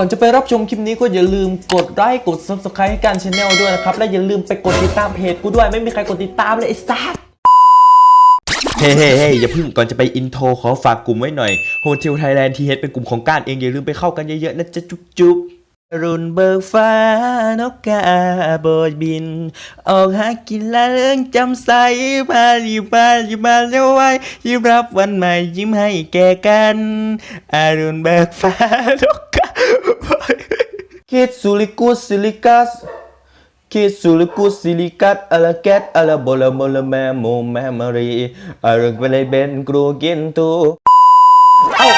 ก่อนจะไปรับชมคลิปนี้ก็อย่าลืมกดไลค์กด subscribe ให้การช anel ด้วยนะครับ และอย่าลืมไปกดติดตามเพจกูด้วยไม่มีใครกดติดตามเลยไอ้สัสเฮ้เฮ้เฮ้อย่าเพิ่งก่อนจะไปอินโทรขอฝากกลุ่มไว้หน่อย Hotel Thailand TH เป็นกลุ่มของการเอง อย่าลืมไปเข้ากันเยอะๆนะจ๊ะจุ๊บจุ๊บรุนเบิกฟ้านกกาโบยบิน ออกหากินละเรื่องจำใสมาดีมาดีมาเร็วไว้ยิ้มรับวันใหม่ยิ้มให้แก่กันอรุณเบิกฟ้านกกาโบย คิดซุลิกุสซิลิกัสคิดซุลิกุสซิลิกัสอะลาแกตอะละบอละมอละแมโมแมมรีอะรึกไปเลยเบนกรูกินตูเอ้า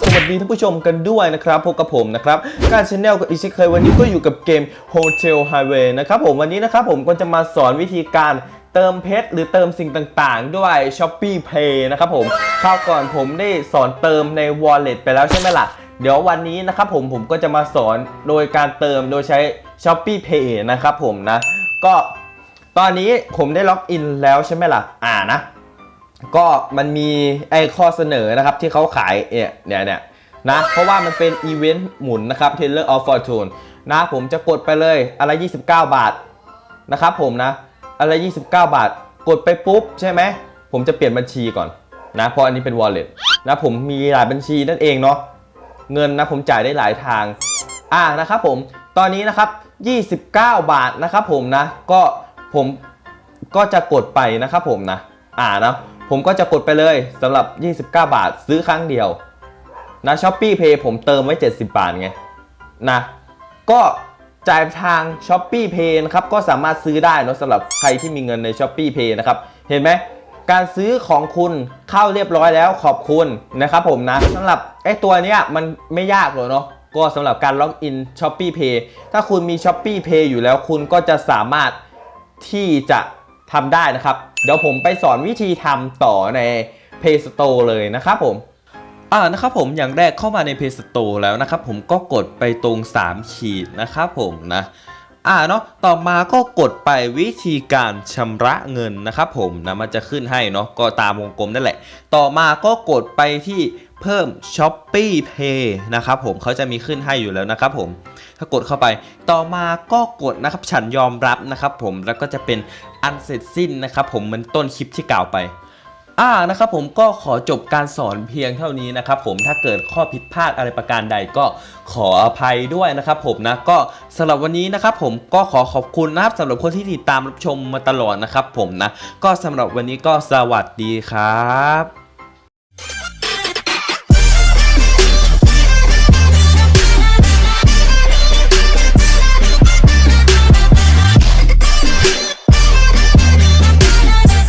สวัสดีท่านผู้ชมกันด้วยนะครับพบกับผมนะครับการชแนลกับอิชิเคยวันนี้ก็อยู่กับเกม Hotel Highway นะครับผมวันนี้นะครับผมก็จะมาสอนวิธีการเติมเพชรหรือเติมสิ่งต่างๆ ด้วย s h o p e e Pay นะครับผมคราวก่อนผมได้สอนเติมใน Wallet ไปแล้วใช่ไหมล่ะ เดี๋ยววันนี้นะครับผมผมก็จะมาสอนโดยการเติมโดยใช้ Shopee Pay นะครับผมนะ ก็ตอนนี้ผมได้ล็อกอินแล้วใช่ไหมล่ะ อ่านะ ก็มันมีไอ้ข้อเสนอนะครับที่เขาขายเนี่ยเนี่ยเนี่ยนะเพราะว่ามันเป็นอีเวนต์หมุนนะครับ Taylor of Fortune นะผมจะกดไปเลยอะไร 29 บาทนะครับผมนะอะไร 29 บาท กดไปปุ๊บใช่ไหมผมจะเปลี่ยนบัญชีก่อนนะเพราะอันนี้เป็น wallet นะผมมีหลายบัญชีนั่นเองเนาะ เงินนะผมจ่ายได้หลายทางอ่านะครับผมตอนนี้นะครับ 29 บาทนะครับผมนะก็ผมก็จะกดไปนะครับผมนะอ่านะผมก็จะกดไปเลยสำหรับ 29 บาทซื้อครั้งเดียวนะ Shopee Pay ผมเติมไว้ 70 บาทไงนะก็จ่ายทาง Shopee Pay นะครับก็สามารถซื้อได้นะสำหรับใครที่มีเงินใน Shopee Pay นะครับ เห็นไหม การซื้อของคุณเข้าเรียบร้อยแล้วขอบคุณนะครับผมนะสำหรับไอ้ตัวเนี้ยมันไม่ยากหรอเนาะก็สำหรับการล็อกอิน Shopee Pay ถ้าคุณมี Shopee Pay อยู่แล้วคุณก็จะสามารถที่จะทำได้นะครับ เดี๋ยวผมไปสอนวิธีทำต่อใน Play Store เลยนะครับผมอ่านะครับผมอย่างแรกเข้ามาใน Play Store แล้วนะครับผมก็กดไปตรง 3 ขีดนะครับผมนะ อ่าเนาะต่อมาก็กดไปวิธีการชำระเงินนะครับผมนะมันจะขึ้นให้เนาะก็ตามวงกลมนั่นแหละ ต่อมาก็กดไปที่เพิ่ม Shopee Pay นะครับผมเขาจะมีขึ้นให้อยู่แล้วนะครับผมถ้ากดเข้าไปต่อมาก็กดนะครับฉันยอมรับนะครับผมแล้วก็จะเป็นอันเสร็จสิ้นนะครับผมเหมันต้นคลิปที่กล่าวไป อ่านะครับผมก็ขอจบการสอนเพียงเท่านี้นะครับผมถ้าเกิดข้อผิดพลาดอะไรประการใดก็ขออภัยด้วยนะครับผมนะก็สำหรับวันนี้นะครับผมก็ขอขอบคุณนะครับสำหรับคนที่ติดตามรับชมมาตลอดนะครับผมนะก็สำหรับวันนี้ก็สวัสดีครับ